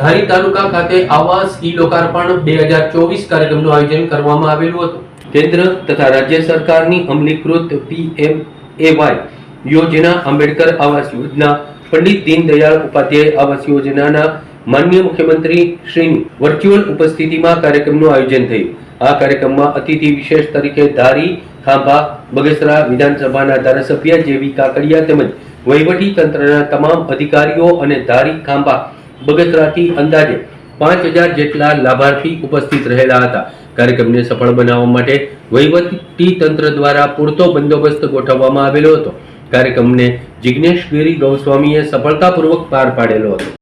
ધારી તાલુકા ખાતે આવાસ ઈ લોકાર્પણ બે હજાર ચોવીસ કાર્યક્રમનું આયોજન કરવામાં આવેલું હતું. કેન્દ્ર તથા રાજ્ય સરકારની અમલીકૃત પીએમ એવાય યોજના આંબેડકર આવાસ યોજના, પંડિત દીનદયાળ ઉપાધ્યાય આવાસ યોજનાના માન્ય મુખ્યમંત્રી શ્રીની વર્ચ્યુઅલ ઉપસ્થિતિમાં કાર્યક્રમનું આયોજન થયું. આ કાર્યક્રમમાં અતિથિ વિશેષ તરીકે ધારી, ખાંભા, બગસરા વિધાનસભાના ધારાસભ્ય જેવી કાકડિયા તેમજ વહીવટી તંત્રના તમામ અધિકારીઓ અને ધારી, ખાંભા બગસરાથી અંદાજે પાંચ હજાર જેટલા લાભાર્થી ઉપસ્થિત રહેલા હતા. કાર્યક્રમને સફળ બનાવવા માટે વહીવટી તંત્ર દ્વારા પૂરતો બંદોબસ્ત ગોઠવવામાં આવેલો હતો. કાર્યક્રમને જિજ્ઞેશ ગિરી ગૌસ્વામીએ સફળતાપૂર્વક પાર પાડેલો હતો.